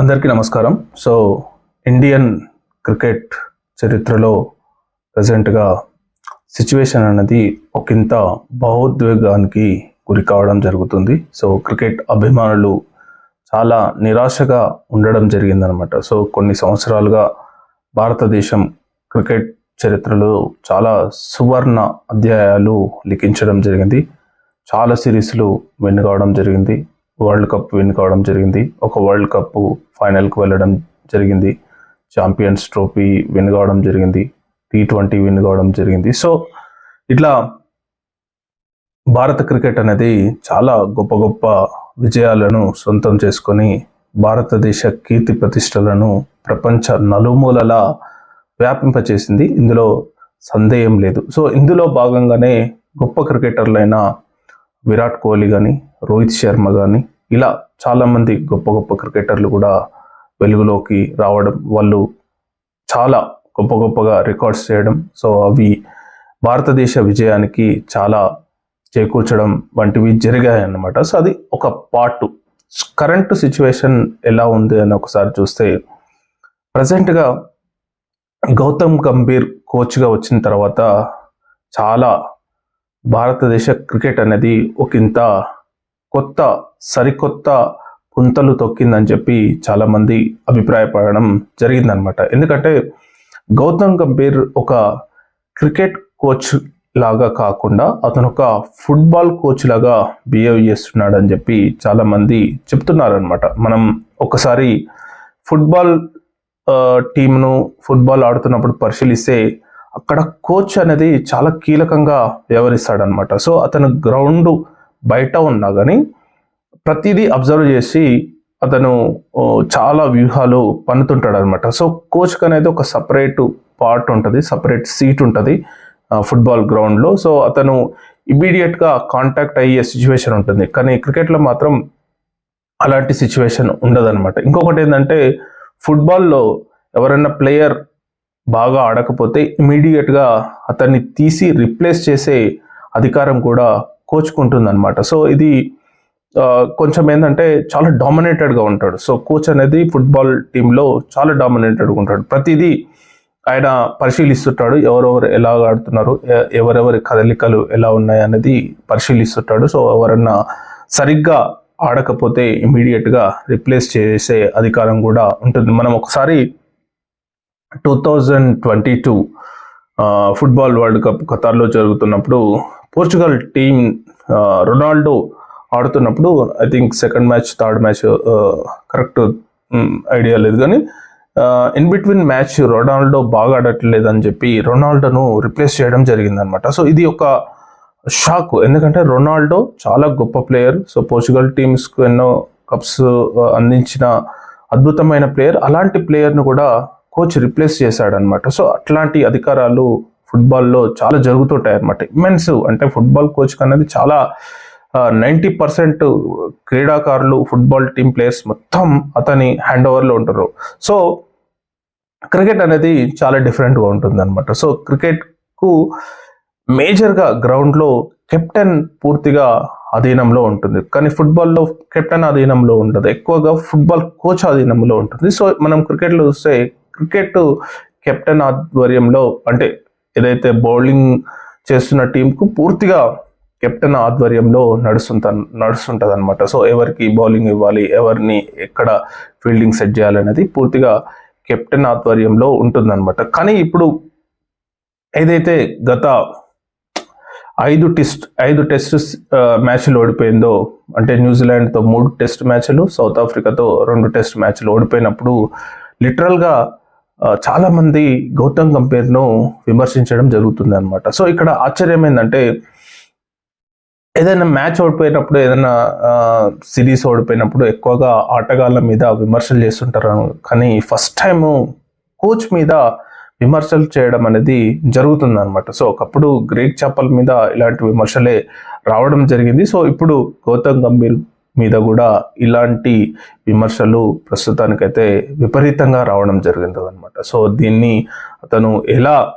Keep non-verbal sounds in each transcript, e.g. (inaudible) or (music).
అందరికీ నమస్కారం. So Indian cricket చరిత్రలో ప్రజెంట్గా సిచ్యువేషన్ అనేది ఒకంత భావోద్వేగానికి గురి కావడం జరుగుతుంది. సో క్రికెట్ అభిమానులు చాలా నిరాశగా ఉండడం జరిగిందనమాట. సో కొన్ని సంవత్సరాలుగా భారతదేశం క్రికెట్ చరిత్రలో చాలా సువర్ణ అధ్యాయాలు లిఖించడం జరిగింది. చాలా సిరీస్లు విన్ కావడం జరిగింది. వరల్డ్ కప్ విన్ కావడం జరిగింది. ఒక వరల్డ్ కప్ ఫైనల్కి వెళ్ళడం జరిగింది. ఛాంపియన్స్ ట్రోఫీ విన్ కావడం జరిగింది. టీ ట్వంటీ విన్ కావడం జరిగింది. సో ఇట్లా భారత క్రికెట్ అనేది చాలా గొప్ప గొప్ప విజయాలను సొంతం చేసుకొని భారతదేశ కీర్తి ప్రతిష్టలను ప్రపంచ నలుమూలలా వ్యాపింపచేసింది. ఇందులో సందేహం లేదు. సో ఇందులో భాగంగానే గొప్ప క్రికెటర్లైన విరాట్ కోహ్లీ కానీ రోహిత్ శర్మ కానీ ఇలా చాలామంది గొప్ప గొప్ప క్రికెటర్లు కూడా వెలుగులోకి రావడం వాళ్ళు చాలా గొప్ప గొప్పగా రికార్డ్స్ చేయడం సో అవి భారతదేశ విజయానికి చాలా చేకూర్చడం వంటివి జరిగాయి అన్నమాట సో అది ఒక పార్ట్. కరెంట్ సిచ్యువేషన్ ఎలా ఉంది అని ఒకసారి చూస్తే ప్రజెంట్గా గౌతమ్ గంభీర్ కోచ్గా వచ్చిన తర్వాత చాలా భారతదేశ క్రికెట్ అనేది ఒక ఇంత కొత్త సరికొత్త పుంతలు తొక్కిందని చెప్పి చాలామంది అభిప్రాయపడడం జరిగిందనమాట ఎందుకంటే గౌతమ్ గంభీర్ ఒక క్రికెట్ కోచ్ లాగా కాకుండా అతను ఒక ఫుట్బాల్ కోచ్ లాగా బిహేవ్ చేస్తున్నాడు అని చెప్పి చాలామంది చెప్తున్నారనమాట మనం ఒకసారి ఫుట్బాల్ టీంను ఫుట్బాల్ ఆడుతున్నప్పుడు పరిశీలిస్తే అక్కడ కోచ్ అనేది చాలా కీలకంగా వ్యవహరిస్తాడనమాట సో అతను గ్రౌండ్ బయట ఉన్నా కానీ ప్రతిదీ అబ్జర్వ్ చేసి అతను చాలా వ్యూహాలు పన్నుతుంటాడు అనమాట సో కోచ్కి అనేది ఒక సపరేట్ పార్ట్ ఉంటుంది సపరేట్ సీట్ ఉంటుంది ఫుట్బాల్ గ్రౌండ్లో. సో అతను ఇమీడియట్గా కాంటాక్ట్ అయ్యే సిచ్యువేషన్ ఉంటుంది. కానీ క్రికెట్లో మాత్రం అలాంటి సిచ్యువేషన్ ఉండదన్నమాట. ఇంకొకటి ఏంటంటే ఫుట్బాల్లో ఎవరైనా ప్లేయర్ బాగా ఆడకపోతే ఇమీడియట్గా అతన్ని తీసి రిప్లేస్ చేసే అధికారం కూడా కోచ్కుంటుంది అనమాట సో ఇది కొంచెం ఏంటంటే చాలా డామినేటెడ్గా ఉంటాడు. సో కోచ్ అనేది ఫుట్బాల్ టీంలో చాలా డామినేటెడ్గా ఉంటాడు. ప్రతిదీ ఆయన పరిశీలిస్తుంటాడు. ఎవరెవరు ఎలా ఆడుతున్నారు ఎవరెవరి కదలికలు ఎలా ఉన్నాయి అనేది పరిశీలిస్తుంటాడు. సో ఎవరన్నా సరిగ్గా ఆడకపోతే ఇమీడియట్గా రిప్లేస్ చేసే అధికారం కూడా ఉంటుంది. మనం ఒకసారి two thousand twenty two football world cup ఖతార్లో జరుగుతున్నప్పుడు పోర్చుగల్ టీం రొనాల్డో ఆడుతున్నప్పుడు I think second match third match correct idea లేదు. కానీ ఇన్ బిట్వీన్ మ్యాచ్ రొనాల్డో బాగా ఆడట్లేదు అని చెప్పి రొనాల్డోను రిప్లేస్ చేయడం జరిగిందనమాట సో ఇది ఒక షాక్ ఎందుకంటే రొనాల్డో చాలా గొప్ప ప్లేయర్ సో పోర్చుగల్ టీమ్స్కు ఎన్నో కప్స్ అందించిన అద్భుతమైన ప్లేయర్ అలాంటి ప్లేయర్ను కూడా కోచ్ రిప్లేస్ చేశాడనమాట సో అట్లాంటి అధికారాలు ఫుట్బాల్లో చాలా జరుగుతుంటాయి అనమాట ఇమెన్స్ అంటే ఫుట్బాల్ కోచ్ అనేది చాలా నైంటీ పర్సెంట్ క్రీడాకారులు ఫుట్బాల్ టీం ప్లేయర్స్ మొత్తం అతని హ్యాండ్ ఓవర్లో ఉంటారు. సో క్రికెట్ అనేది చాలా డిఫరెంట్గా ఉంటుంది అనమాట సో క్రికెట్కు మేజర్గా గ్రౌండ్లో కెప్టెన్ పూర్తిగా అధీనంలో ఉంటుంది. కానీ ఫుట్బాల్లో కెప్టెన్ అధీనంలో ఉండదు. ఎక్కువగా ఫుట్బాల్ కోచ్ అధీనంలో ఉంటుంది. సో మనం క్రికెట్లో చూస్తే క్రికెట్ కెప్టెన్ ఆధ్వర్యంలో అంటే ఏదైతే బౌలింగ్ చేస్తున్న టీంకు పూర్తిగా కెప్టెన్ ఆధ్వర్యంలో నడుస్తుంట నడుస్తుంటుంది అనమాట సో ఎవరికి బౌలింగ్ ఇవ్వాలి ఎవరిని ఎక్కడ ఫీల్డింగ్ సెట్ చేయాలనేది పూర్తిగా కెప్టెన్ ఆధ్వర్యంలో ఉంటుందన్నమాట. కానీ ఇప్పుడు ఏదైతే గత ఐదు టెస్ట్ ఐదు టెస్ట్ మ్యాచ్లు ఓడిపోయిందో అంటే న్యూజిలాండ్తో మూడు టెస్ట్ మ్యాచ్లు సౌత్ ఆఫ్రికాతో రెండు టెస్ట్ మ్యాచ్లు ఓడిపోయినప్పుడు లిటరల్గా చాలామంది గౌతమ్ గంభీర్ను విమర్శించడం జరుగుతుంది అనమాట సో ఇక్కడ ఆశ్చర్యం ఏంటంటే ఏదైనా మ్యాచ్ ఓడిపోయినప్పుడు ఏదైనా సిరీస్ ఓడిపోయినప్పుడు ఎక్కువగా ఆటగాళ్ళ మీద విమర్శలు చేస్తుంటారు. కానీ ఫస్ట్ టైం కోచ్ మీద విమర్శలు చేయడం అనేది జరుగుతుంది అనమాట సో ఒకప్పుడు గ్రేక్ చేపల మీద ఇలాంటి విమర్శలే రావడం జరిగింది. సో ఇప్పుడు గౌతమ్ గంభీర్ మీద కూడా ఇలాంటి విమర్శలు ప్రస్తుతానికైతే విపరీతంగా రావడం జరిగింది అనమాట సో దీన్ని అతను ఎలా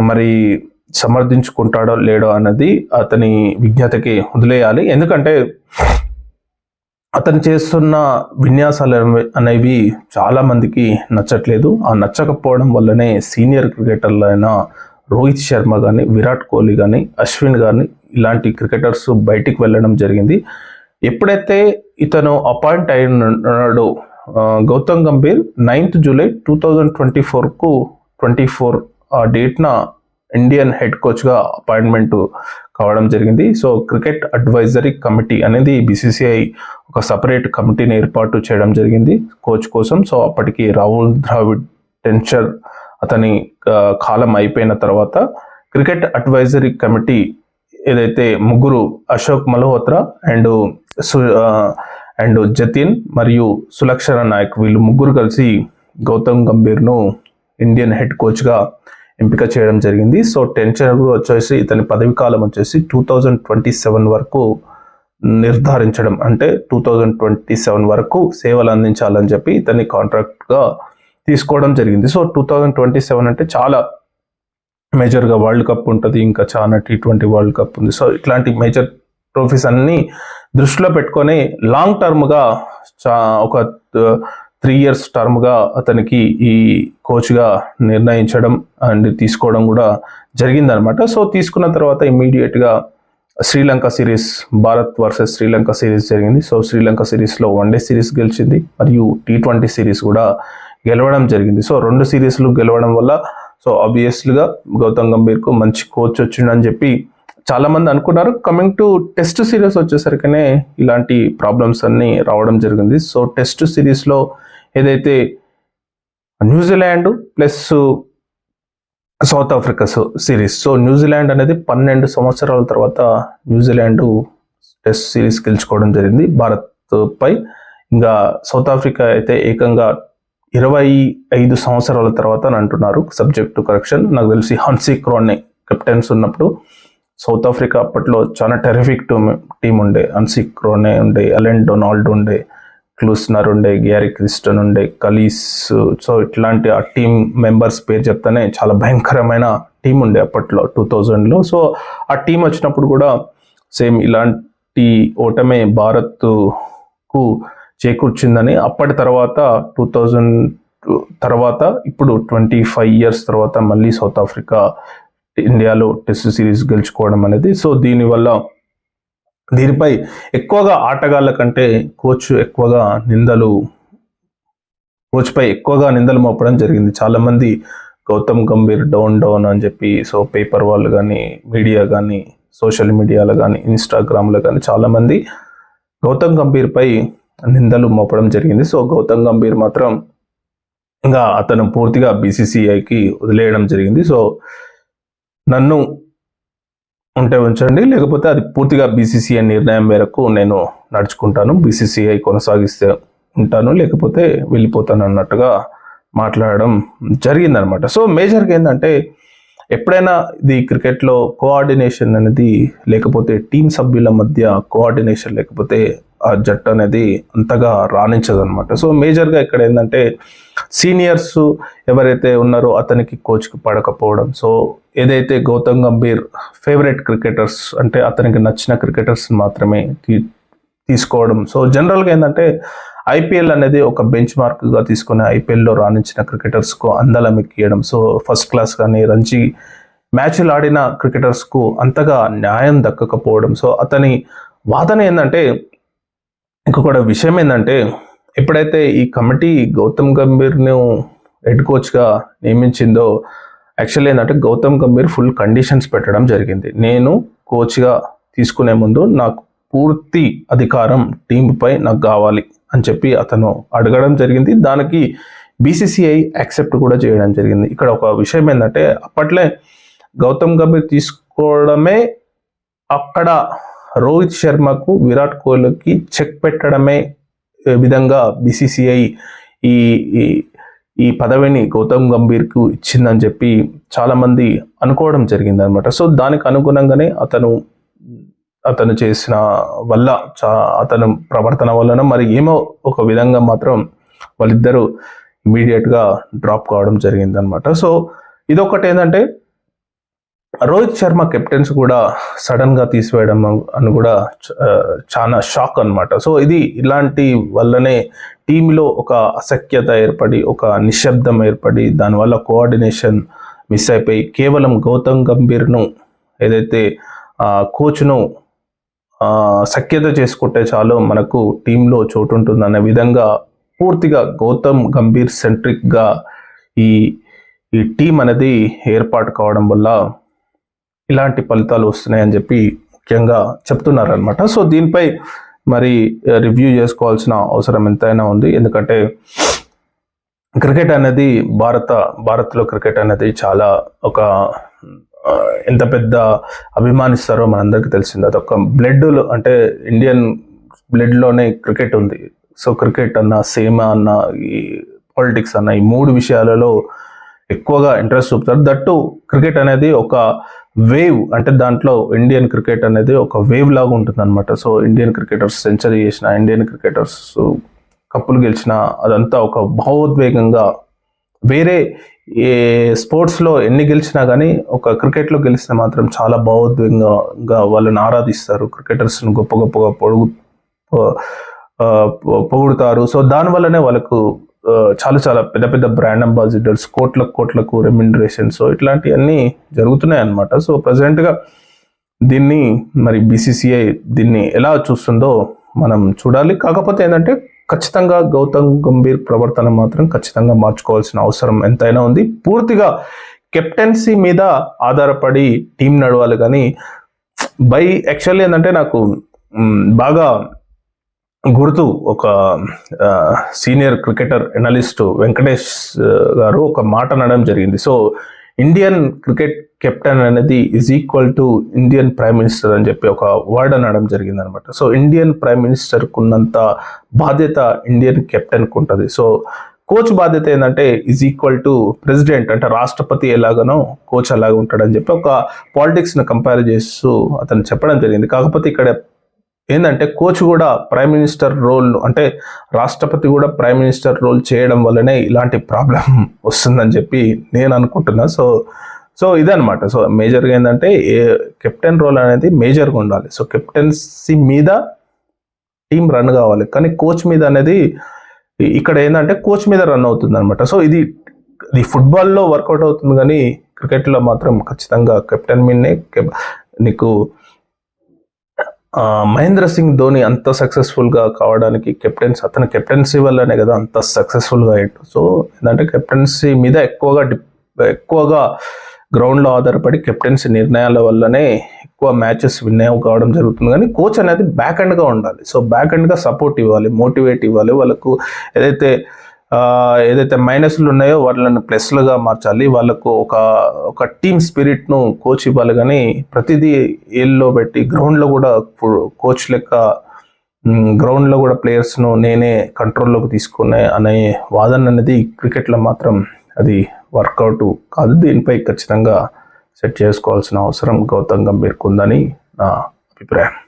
మరి సమర్థించుకుంటాడో లేడో అన్నది అతని విజ్ఞతకి వదిలేయాలి. ఎందుకంటే అతను చేస్తున్న విన్యాసాలు అనేవి- చాలామందికి నచ్చట్లేదు. ఆ నచ్చకపోవడం వల్లనే సీనియర్ క్రికెటర్లైన రోహిత్ శర్మ కానీ విరాట్ కోహ్లీ కానీ అశ్విన్ కానీ ఇలాంటి క్రికెటర్స్ బయటికి వెళ్ళడం జరిగింది. ఎప్పుడైతే ఇతను appoint అయినాడో Gautam Gambhir ninth July two thousand twenty ఫోర్కు ట్వంటీ ఫోర్ ఆ డేట్న ఇండియన్ హెడ్ కోచ్గా అపాయింట్మెంట్ కావడం జరిగింది. సో క్రికెట్ అడ్వైజరీ కమిటీ అనేది బీసీసీఐ ఒక సపరేట్ కమిటీని ఏర్పాటు చేయడం జరిగింది కోచ్ కోసం. సో అప్పటికి రాహుల్ ద్రావిడ్ టెన్షర్ అతని కాలం అయిపోయిన తర్వాత క్రికెట్ అడ్వైజరీ కమిటీ ఏదైతే ముగ్గురు అశోక్ మల్హోత్రా అండ్ అండ్ జతిన్ మరియు సులక్షణ నాయక్ వీళ్ళు ముగ్గురు కలిసి గౌతమ్ గంభీర్ను ఇండియన్ హెడ్ కోచ్గా ఎంపిక చేయడం జరిగింది. సో టెన్షన్ వచ్చేసి ఇతని పదవి కాలం వచ్చేసి టూ థౌజండ్ ట్వంటీ సెవెన్ వరకు నిర్ధారించడం. అంటే టూ థౌజండ్ ట్వంటీ సెవెన్ వరకు సేవలు అందించాలని చెప్పి ఇతన్ని కాంట్రాక్ట్గా తీసుకోవడం జరిగింది. So two thousand twenty seven అంటే చాలా మేజర్గా వరల్డ్ కప్ ఉంటుంది. ఇంకా చాలా టీ ట్వంటీ వరల్డ్ కప్ ఉంది. సో ఇట్లాంటి మేజర్ ట్రోఫీస్ అన్నీ దృష్టిలో పెట్టుకొని లాంగ్ టర్మ్గా చా ఒక త్రీ ఇయర్స్ టర్మ్గా అతనికి ఈ కోచ్గా నిర్ణయించడం అండ్ తీసుకోవడం కూడా జరిగిందనమాట సో తీసుకున్న తర్వాత ఇమ్మీడియట్గా Sri Lanka series Bharat versus Sri Lanka series జరిగింది. సో శ్రీలంక సిరీస్లో వన్డే సిరీస్ గెలిచింది మరియు టీ ట్వంటీ సిరీస్ కూడా గెలవడం జరిగింది. సో రెండు సిరీస్లు గెలవడం వల్ల సో ఆబ్వియస్లీగా గౌతమ్ గంభీర్కు మంచి కోచ్ వచ్చిండని చెప్పి చాలామంది అనుకున్నారు. కమింగ్ టు టెస్ట్ సిరీస్ వచ్చేసరికనే ఇలాంటి ప్రాబ్లమ్స్ అన్నీ రావడం జరిగింది. సో టెస్ట్ సిరీస్లో ఏదైతే New Zealand plus South Africa series so New Zealand అనేది పన్నెండు సంవత్సరాల తర్వాత న్యూజిలాండ్ టెస్ట్ సిరీస్ గెలుచుకోవడం జరిగింది. భారత్పై ఇంకా సౌత్ ఆఫ్రికా అయితే ఏకంగా ఇరవై ఐదు సంవత్సరాల తర్వాత అని అంటున్నారు. సబ్జెక్ట్ టు కరెక్షన్ నాకు తెలిసి హన్సీ క్రోన్ని కెప్టెన్స్ ఉన్నప్పుడు సౌత్ ఆఫ్రికా అప్పట్లో చాలా టెరిఫిక్ టీం ఉండే. అన్సిక్ క్రోనే ఉండే అలెన్ డొనాల్డ్ ఉండే క్లూస్నర్ ఉండే గ్యారీ క్రిస్టన్ ఉండే కలీస్ సో ఇట్లాంటి ఆ టీం మెంబర్స్ పేరు చెప్తానే చాలా భయంకరమైన టీం ఉండే అప్పట్లో టూ థౌజండ్లో సో ఆ టీం వచ్చినప్పుడు కూడా సేమ్ ఇలాంటి ఓటమే భారత్కు చేకూర్చిందని అప్పటి తర్వాత టూ థౌజండ్ తర్వాత ఇప్పుడు ట్వంటీ ఫైవ్ ఇయర్స్ తర్వాత మళ్ళీ సౌత్ ఆఫ్రికా ఇండియాలో టెస్ట్ సిరీస్ గెలుచుకోవడం అనేది. సో దీనివల్ల దీనిపై ఎక్కువగా ఆటగాళ్ళ కంటే కోచ్ ఎక్కువగా నిందలు కోచ్పై ఎక్కువగా నిందలు మోపడం జరిగింది. చాలామంది గౌతమ్ గంభీర్ డౌన్ డౌన్ అని చెప్పి సో పేపర్ వాళ్ళు కానీ మీడియా కానీ సోషల్ మీడియాలో కానీ ఇన్స్టాగ్రామ్లో కానీ చాలామంది గౌతమ్ గంభీర్పై నిందలు మోపడం జరిగింది. సో గౌతమ్ గంభీర్ మాత్రం ఇంకా అతను పూర్తిగా బీసీసీఐకి వదిలేయడం జరిగింది. సో నన్ను ఉంటే ఉంచండి లేకపోతే అది పూర్తిగా బీసీసీఐ నిర్ణయం మేరకు నేను నడుచుకుంటాను బీసీసీఐ కొనసాగిస్తే ఉంటాను లేకపోతే వెళ్ళిపోతాను అన్నట్టుగా మాట్లాడడం జరిగిందనమాట. సో మేజర్గా ఏంటంటే ఎప్పుడైనా ఇది క్రికెట్లో కోఆర్డినేషన్ అనేది లేకపోతే టీం సభ్యుల మధ్య కోఆర్డినేషన్ లేకపోతే ఆ జట్టు అనేది అంతగా రాణించదు అనమాట సో మేజర్గా ఇక్కడ ఏంటంటే సీనియర్స్ ఎవరైతే ఉన్నారో అతనికి కోచ్కి పడకపోవడం. సో ఏదైతే గౌతమ్ గంభీర్ ఫేవరెట్ క్రికెటర్స్ అంటే అతనికి నచ్చిన క్రికెటర్స్ మాత్రమే తీ- తీసుకోవడం. సో జనరల్గా ఏంటంటే ఐపీఎల్ అనేది ఒక బెంచ్ మార్క్గా తీసుకుని ఐపీఎల్లో రాణించిన క్రికెటర్స్కు అందలం ఎక్కియడం. సో ఫస్ట్ క్లాస్ కానీ రంజీ మ్యాచ్లు ఆడిన క్రికెటర్స్కు అంతగా న్యాయం దక్కకపోవడం. సో అతని వాదన ఏంటంటే ఇంకొక విషయం ఏంటంటే ఎప్పుడైతే ఈ కమిటీ గౌతమ్ గంభీర్ను హెడ్ కోచ్గా నియమించిందో యాక్చువల్లీ ఏంటంటే గౌతమ్ గంభీర్ ఫుల్ కండిషన్స్ పెట్టడం జరిగింది. నేను కోచ్గా తీసుకునే ముందు నాకు పూర్తి అధికారం టీంపై నాకు కావాలి అని చెప్పి అతను అడగడం జరిగింది. దానికి బీసీసీఐ యాక్సెప్ట్ కూడా చేయడం జరిగింది. ఇక్కడ ఒక విషయం ఏంటంటే అప్పట్లే గౌతమ్ గంభీర్ తీసుకోవడమే అక్కడ రోహిత్ శర్మకు విరాట్ కోహ్లీకి చెక్ పెట్టడమే విధంగా బీసీసీఐ ఈ ఈ- ఈ పదవిని గౌతమ్ గంభీర్కు ఇచ్చిందని చెప్పి చాలామంది అనుకోవడం జరిగింది అనమాట సో దానికి అనుగుణంగానే అతను అతను చేసిన వల్ల చా అతను ప్రవర్తన వలన మరి ఏమో ఒక విధంగా మాత్రం వాళ్ళిద్దరూ ఇమీడియట్గా డ్రాప్ కావడం జరిగింది అనమాట సో ఇదొకటి ఏంటంటే రోహిత్ శర్మ కెప్టెన్స్ కూడా సడన్గా తీసివేయడం అని కూడా చ- చాలా షాక్ అన్నమాట. సో ఇది ఇలాంటి వల్లనే టీంలో ఒక అసఖ్యత ఏర్పడి ఒక నిశ్శబ్దం ఏర్పడి దానివల్ల కోఆర్డినేషన్ మిస్ అయిపోయి కేవలం గౌతమ్ గంభీర్ను ఏదైతే కోచ్ను సఖ్యత చేసుకుంటే చాలు మనకు టీంలో చోటు ఉంటుందనే విధంగా పూర్తిగా గౌతమ్ గంభీర్ సెంట్రిక్గా ఈ ఈ టీం అనేది ఏర్పాటు కావడం వల్ల ఇలాంటి ఫలితాలు వస్తున్నాయని చెప్పి ముఖ్యంగా చెప్తున్నారు అనమాట సో దీనిపై మరి రివ్యూ చేసుకోవాల్సిన అవసరం ఎంతైనా ఉంది. ఎందుకంటే క్రికెట్ అనేది భారత భారత్లో క్రికెట్ అనేది చాలా ఒక ఎంత పెద్ద అభిమానిస్తారో మనందరికీ తెలిసింది. అదొక బ్లడ్ అంటే ఇండియన్ బ్లడ్లోనే క్రికెట్ ఉంది. సో క్రికెట్ అన్న సేమ అన్న ఈ పాలిటిక్స్ అన్న ఈ మూడు విషయాలలో ఎక్కువగా ఇంట్రెస్ట్ చూపుతారు. దట్టు క్రికెట్ అనేది ఒక వేవ్ అంటే దాంట్లో ఇండియన్ క్రికెట్ అనేది ఒక వేవ్ లాగా ఉంటుంది అనమాట సో ఇండియన్ క్రికెటర్స్ సెంచరీ చేసిన ఇండియన్ క్రికెటర్స్ కప్పులు గెలిచిన అదంతా ఒక భావోద్వేగంగా వేరే ఏ స్పోర్ట్స్లో ఎన్ని గెలిచినా కానీ ఒక క్రికెట్లో గెలిస్తే మాత్రం చాలా భావోద్వేగంగా వాళ్ళని ఆరాధిస్తారు. క్రికెటర్స్ని గొప్ప గొప్పగా పొడుగు పొగుడుతారు. సో దానివల్లనే వాళ్ళకు చాలా చాలా పెద్ద పెద్ద బ్రాండ్ అంబాసిడర్స్ కోట్ల కోట్లకు రెమ్యునరేషన్ సో ఇట్లాంటివన్నీ జరుగుతున్నాయి అన్నమాట సో ప్రజెంట్గా దీన్ని మరి బీసీసీఐ దీన్ని ఎలా చూస్తుందో మనం చూడాలి. కాకపోతే ఏంటంటే ఖచ్చితంగా గౌతమ్ గంభీర్ ప్రవర్తన మాత్రం ఖచ్చితంగా మార్చుకోవాల్సిన అవసరం ఎంతైనా ఉంది. పూర్తిగా కెప్టెన్సీ మీద ఆధారపడి టీం నడవాలి. కానీ బై యాక్చువల్లీ ఏంటంటే నాకు బాగా గుర్తు ఒక సీనియర్ క్రికెటర్ ఎనలిస్ట్ వెంకటేష్ గారు ఒక మాట అనడం జరిగింది. సో ఇండియన్ క్రికెట్ కెప్టెన్ అనేది is equal to Indian prime minister అని చెప్పి ఒక వర్డ్ అనడం జరిగింది అనమాట సో ఇండియన్ ప్రైమ్ మినిస్టర్కు ఉన్నంత బాధ్యత ఇండియన్ కెప్టెన్కు ఉంటుంది సో కోచ్ బాధ్యత ఏంటంటే ఈజ్ ఈక్వల్ టు ప్రెసిడెంట్ అంటే రాష్ట్రపతి ఎలాగనో కోచ్ అలాగ ఉంటాడని చెప్పి ఒక పాలిటిక్స్ని కంపేర్ చేస్తూ అతను చెప్పడం జరిగింది. కాకపోతే ఇక్కడ ఏంటంటే కోచ్ కూడా ప్రైమ్ మినిస్టర్ రోల్ అంటే రాష్ట్రపతి కూడా ప్రైమ్ మినిస్టర్ రోల్ చేయడం వల్లనే ఇలాంటి ప్రాబ్లం (laughs) వస్తుందని చెప్పి నేను అనుకుంటున్నా. సో సో ఇదనమాట సో మేజర్గా ఏంటంటే ఏ కెప్టెన్ రోల్ అనేది మేజర్గా ఉండాలి. సో కెప్టెన్సీ మీద టీం రన్ కావాలి. కానీ కోచ్ మీద అనేది ఇక్కడ ఏంటంటే కోచ్ మీద రన్ అవుతుంది అనమాట సో ఇది ఇది ఫుట్బాల్లో వర్కౌట్ అవుతుంది కానీ క్రికెట్లో మాత్రం ఖచ్చితంగా కెప్టెన్ మీదనే నీకు మహేంద్ర సింగ్ ధోని అంత సక్సెస్ఫుల్గా కావడానికి కెప్టెన్స్ అతని కెప్టెన్సీ వల్లనే కదా అంత సక్సెస్ఫుల్గా అయ్యాడు. సో ఏంటంటే కెప్టెన్సీ మీద ఎక్కువగా ఎక్కువగా గ్రౌండ్లో ఆధారపడి కెప్టెన్సీ నిర్ణయాల వల్లనే ఎక్కువ మ్యాచెస్ విన్ కావడం జరుగుతుంది. కానీ కోచ్ అనేది బ్యాక్గా ఉండాలి. సో బ్యాక్గా సపోర్ట్ ఇవ్వాలి మోటివేట్ ఇవ్వాలి. వాళ్ళకు ఏదైతే ఏదైతే మైనస్లు ఉన్నాయో వాళ్ళని ప్లస్లుగా మార్చాలి. వాళ్ళకు ఒక ఒక టీమ్ స్పిరిట్ను కోచ్ ఇవ్వాలి కానీ ప్రతిదీ ఏళ్ళలో పెట్టి గ్రౌండ్లో కూడా కోచ్ లెక్క గ్రౌండ్లో కూడా ప్లేయర్స్ను నేనే కంట్రోల్లోకి తీసుకునే అనే వాదన అనేది క్రికెట్లో మాత్రం అది వర్కౌట్ కాదు. దీనిపై ఖచ్చితంగా సెట్ చేసుకోవాల్సిన అవసరం గౌతమ్ గంభీర్కు ఉందని నా అభిప్రాయం.